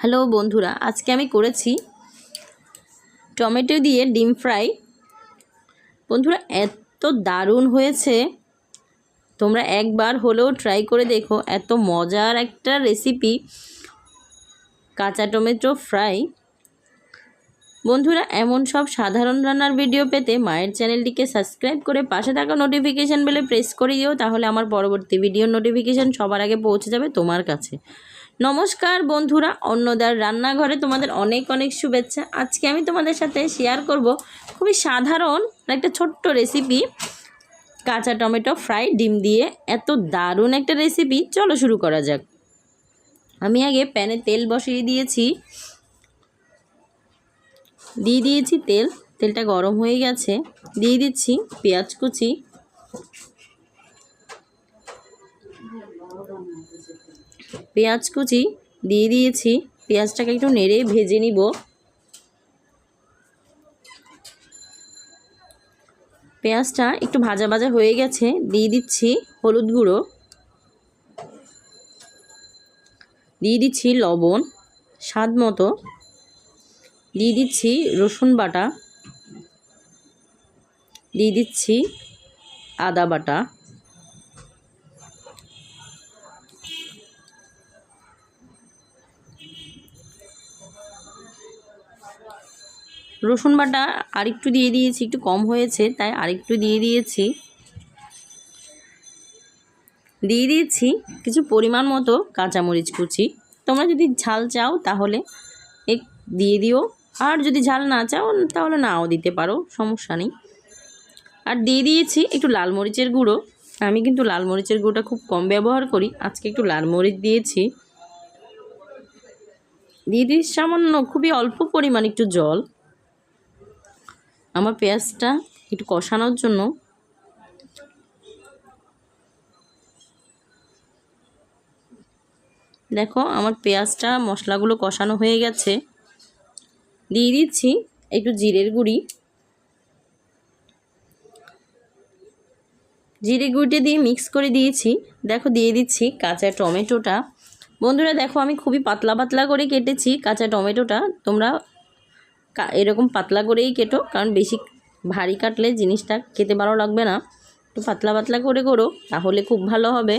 Hello বন্ধুরা, আজকে আমি করেছি টমেটো দিয়ে ডিম ফ্রাই। বন্ধুরা, এত দারুণ হয়েছে। তোমরা একবার হলেও ট্রাই করে দেখো, এত মজার একটা রেসিপি কাঁচা টমেটো ফ্রাই। বন্ধুরা, এমন সব সাধারণ রান্নার ভিডিও পেতে মায়ের চ্যানেলটিকে সাবস্ক্রাইব করে পাশে থাকা নোটিফিকেশান বেলে প্রেস করে দিও তাহলে আমার পরবর্তী ভিডিওর নোটিফিকেশান সবার আগে পৌঁছে যাবে তোমার কাছে। নমস্কার বন্ধুরা, অন্নদার রান্নাঘরে তোমাদের অনেক অনেক শুভেচ্ছা। আজকে আমি তোমাদের সাথে শেয়ার করব খুবই সাধারণ একটা ছোট্ট রেসিপি কাঁচা টমেটো ফ্রাই ডিম দিয়ে। এত দারুণ একটা রেসিপি চলো শুরু করা যাক। আমি আগে প্যানে তেল বসিয়ে দিয়েছি। দিয়ে দিয়েছি তেল। তেলটা গরম হয়ে গেছে। দিয়ে দিচ্ছি পেঁয়াজ কুচি। পেঁয়াজ কুচি দিয়ে দিয়েছি। পেঁয়াজটাকে একটু নেড়ে ভেজে নিব। পেঁয়াজটা একটু ভাজা ভাজা হয়ে গেছে, দিয়ে দিচ্ছি হলুদ গুঁড়ো। দিয়ে দিচ্ছি লবণ, স্বাদ মতো। দিয়ে দিচ্ছি রসুন বাটা। দিয়ে দিচ্ছি আদা বাটা। রসুন বাটা আরেকটু দিয়ে দিয়েছি, একটু কম হয়েছে, তাই আরেকটু দিয়ে দিয়েছি। দিয়ে দিয়েছি কিছু পরিমাণ মতো কাঁচামরিচ কুচি। তোমরা যদি ঝাল চাও তাহলে এক দিয়ে দিও, আর যদি ঝাল না চাও তাহলে নাও দিতে পারো, সমস্যা নেই। আর দিয়ে দিয়েছি একটু লাল মরিচের গুঁড়ো। আমি কিন্তু লাল মরিচের গুঁড়োটা খুব কম ব্যবহার করি, আজকে একটু লাল মরিচ দিয়েছি। দিয়ে দিয়েছি সামান্য খুবই অল্প পরিমাণ একটু জল। আমার পেঁয়াজটা একটু কষানোর জন্য দেখো আমার পেঁয়াজটা, মশলাগুলো কষানো হয়ে গেছে। দিয়ে দিচ্ছি একটু জিরের গুঁড়ি। জিরে গুঁড়িটা দিয়ে মিক্স করে দিয়েছি। দেখো দিয়ে দিচ্ছি কাঁচা টমেটোটা। বন্ধুরা দেখো আমি খুবই পাতলা পাতলা করে কেটেছি কাঁচা টমেটোটা। তোমরা এরকম পাতলা করেই কেটো, কারণ বেশি ভারী কাটলে জিনিসটা খেতে ভালো লাগবে না। একটু পাতলা পাতলা করে করো, তাহলে খুব ভালো হবে।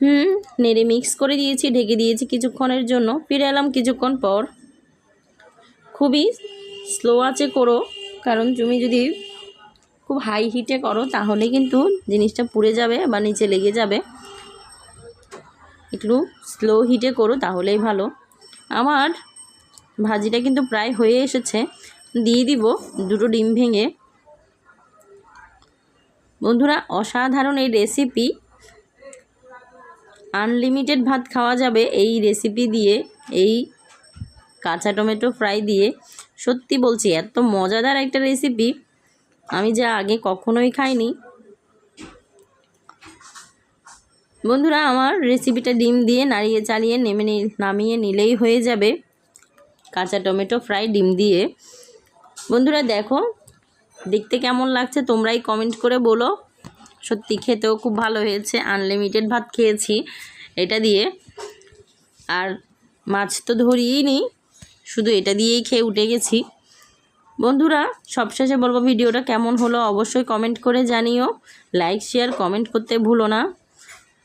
হুম, নেড়ে মিক্স করে দিয়েছি, ঢেকে দিয়েছি কিছুক্ষণের জন্য। ফিরে এলাম কিছুক্ষণ পর। খুবই স্লো আছে করো, কারণ তুমি যদি খুব হাই হিটে করো, তাহলে কিন্তু জিনিসটা পুড়ে যাবে বা নিচে লেগে যাবে। একটু স্লো হিটে করো, তাহলেই ভালো। আমার ভাজিটা কিন্তু প্রায় হয়ে এসেছে। দিয়ে দিব দুটো ডিম ভেঙে। বন্ধুরা, অসাধারণ এই রেসিপি আনলিমিটেড ভাত খাওয়া যাবে এই রেসিপি দিয়ে, এই কাঁচা টমেটো ফ্রাই দিয়ে। সত্যি বলছি, এত মজাদার একটা রেসিপি আমি যা আগে কখনোই খাইনি। বন্ধুরা, আমার রেসিপিটা ডিম দিয়ে নাড়িয়ে চালিয়ে নেমে নামিয়ে নিলেই হয়ে যাবে কাঁচা টমেটো ফ্রাই ডিম দিয়ে। বন্ধুরা, দেখো, দেখতে কেমন লাগছে তোমরাই কমেন্ট করে বলো। সত্যি খেতেও খুব ভালো হয়েছে আনলিমিটেড ভাত খেয়েছি এটা দিয়ে। আর মাছ তো ধরিয়েই নি, শুধু এটা দিয়েই খেয়ে উঠে গেছি। বন্ধুরা, সবশেষে বলব ভিডিওটা কেমন হলো অবশ্যই কমেন্ট করে জানিও। লাইক শেয়ার কমেন্ট করতে ভুলো না।